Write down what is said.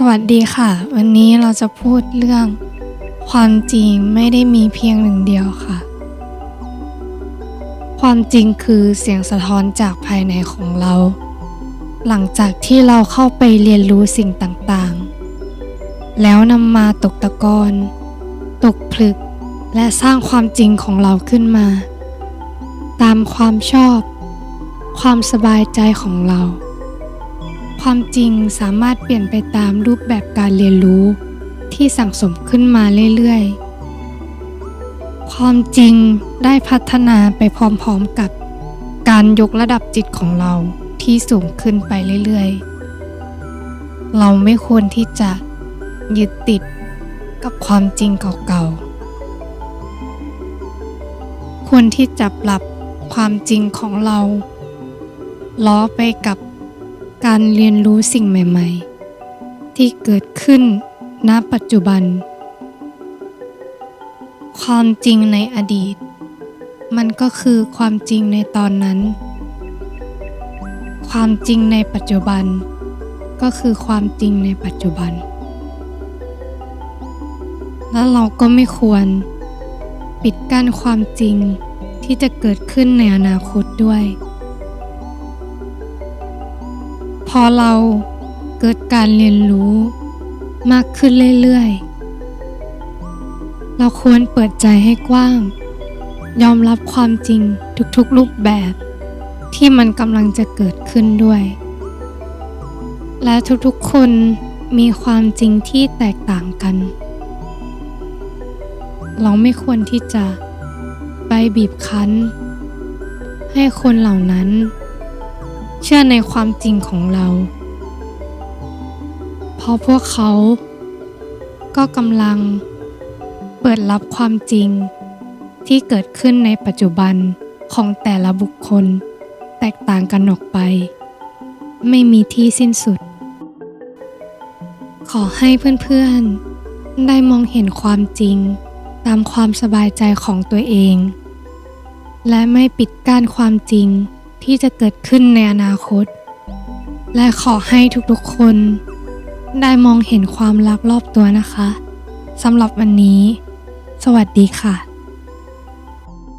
สวัสดีค่ะ วันนี้เราจะพูดเรื่อง ความจริงไม่ได้มีเพียงหนึ่งเดียวค่ะ ความจริงคือเสียงสะท้อนจากภายในของเรา หลังจากที่เราเข้าไปเรียนรู้สิ่งต่างๆ แล้วนำมาตกตะกอนตกผลึกและสร้างความจริงของเราขึ้นมา ตามความชอบ ความสบายใจของเรา ความจริงสามารถเปลี่ยนไปตามรูปแบบการเรียนรู้ ที่สั่งสมขึ้นมาเรื่อยๆ ความจริงได้พัฒนาไปพร้อมๆกับ การยกระดับจิตของเราที่สูงขึ้นไปเรื่อยๆ เราไม่ควรที่จะยึดติดกับความจริงเก่าๆ ควรที่จะปรับความจริงของเรา ล้อไปกับ การเรียนรู้สิ่งใหม่ๆ ที่เกิดขึ้นณปัจจุบัน ความจริงในอดีต มันก็คือความจริงในตอนนั้น ความจริงในปัจจุบัน ก็คือความจริงในปัจจุบัน และเราก็ไม่ควร ปิดกั้นความจริงที่จะเกิดขึ้นในอนาคตด้วย พอเราเกิดการเรียนรู้มากขึ้นเรื่อยๆ เราควรเปิดใจให้กว้าง ยอมรับความจริงทุกๆรูปแบบ ที่มันกำลังจะเกิดขึ้นด้วย และทุกๆคนมีความจริงที่แตกต่างกัน เราไม่ควรที่จะไปบีบคั้น ให้คนเหล่านั้น เชื่อในความจริงของเรา เพราะพวกเขา ก็กำลังเปิดรับความจริงที่เกิดขึ้นในปัจจุบันของแต่ละบุคคลแตกต่างกันออกไป ไม่มีที่สิ้นสุด ขอให้เพื่อนๆ ได้มองเห็นความจริงตามความสบายใจของตัวเอง และไม่ปิดกั้นความจริง ที่จะเกิดขึ้นในอนาคต และขอให้ทุกๆคน ได้มองเห็นความรักรอบตัวนะคะสำหรับวันนี้ สวัสดีค่ะ